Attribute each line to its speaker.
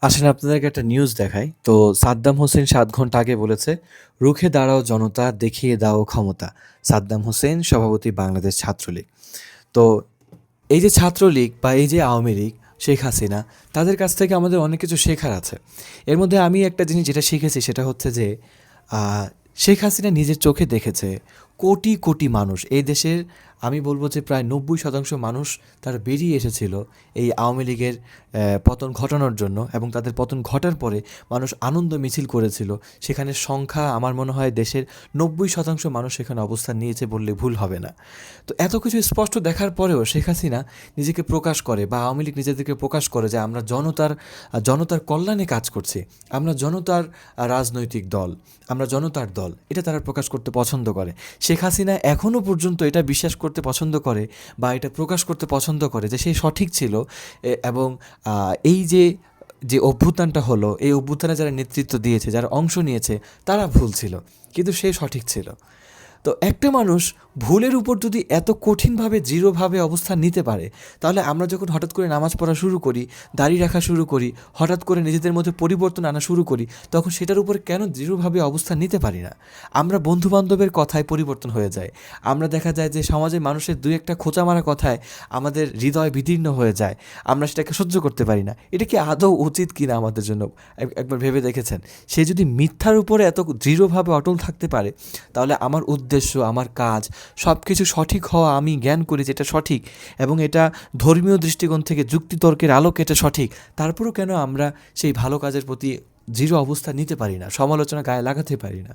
Speaker 1: আসেন আপনাদেরকে একটা নিউজ দেখাই। তো সাদ্দাম হোসেন সাত ঘণ্টা আগে বলেছে, "রুখে দাঁড়াও জনতা, দেখিয়ে দাও ক্ষমতা।" সাদ্দাম হোসেন, সভাপতি বাংলাদেশ ছাত্রলীগ। তো এই যে ছাত্রলীগ বা এই যে আওয়ামী লীগ, শেখ হাসিনা, তাদের কাছ থেকে আমাদের অনেক কিছু শেখার আছে। এর মধ্যে আমি একটা জিনিস যেটা শিখেছি সেটা হচ্ছে যে শেখ হাসিনা নিজের চোখে দেখেছে কোটি, কোটি মানুষ এই দেশের আমি বলব যে প্রায় ৯০% মানুষ তারা বেরিয়ে এসেছিল এই আওয়ামী লীগের পতন ঘটানোর জন্য এবং তাদের পতন ঘটার পরে মানুষ আনন্দ মিছিল করেছিল। সেখানে সংখ্যা আমার মনে হয় দেশের ৯০% মানুষ সেখানে অবস্থান নিয়েছে বললে ভুল হবে না। তো এত কিছু স্পষ্ট দেখার পরেও শেখ হাসিনা নিজেকে প্রকাশ করে বা আওয়ামী লীগ নিজেদেরকে প্রকাশ করে যে আমরা জনতার জনতার কল্যাণে কাজ করছি। আমরা জনতার রাজনৈতিক দল, আমরা জনতার দল। এটা তারা প্রকাশ করতে পছন্দ করে। শেখ হাসিনা এখনও পর্যন্ত এটা বিশ্বাস করতে পছন্দ করে বা এটা প্রকাশ করতে পছন্দ করে যে সে সঠিক ছিল এবং এই যে, যে অভ্যুত্থানটা হলো, এই অভ্যুত্থানে যারা নেতৃত্ব দিয়েছে, যারা অংশ নিয়েছে তারা ভুল ছিল। কিন্তু সে সঠিক ছিল। তো একটা মানুষ ভুলের উপর যদি এত কঠিনভাবে দৃঢ়ভাবে অবস্থান নিতে পারে, তাহলে আমরা যখন হঠাৎ করে নামাজ পড়া শুরু করি, দাড়ি রাখা শুরু করি, হঠাৎ করে নিজেদের মধ্যে পরিবর্তন আনা শুরু করি, তখন সেটার উপর কেন দৃঢ়ভাবে অবস্থান নিতে পারি না? আমরা বন্ধু-বান্ধবের কথায় পরিবর্তন হয়ে যাই। আমরা দেখা যায় যে সমাজে মানুষের ২-১ খোঁচা মারা কথায় আমাদের হৃদয় বিদীর্ণ হয়ে যায়। আমরা সেটাকে সহ্য করতে পারি না। এটা কি আদৌ উচিত কিনা আমাদের জন্য? একবার ভেবে দেখেছেন? সে যদি মিথ্যার উপরে এত দৃঢ়ভাবে অটল থাকতে পারে, তাহলে আমার উদ্দেশ্য, আমার কাজ সব কিছু সঠিক হওয়া আমি জ্ঞান করি যেটা সঠিক এবং এটা ধর্মীয় দৃষ্টিকোণ থেকে যুক্তিতর্কের আলোকে এটা সঠিক। তারপরও কেন আমরা সেই ভালো কাজের প্রতি দৃঢ় অবস্থা নিতে পারি না? সমালোচনা গায়ে লাগাতে পারি না?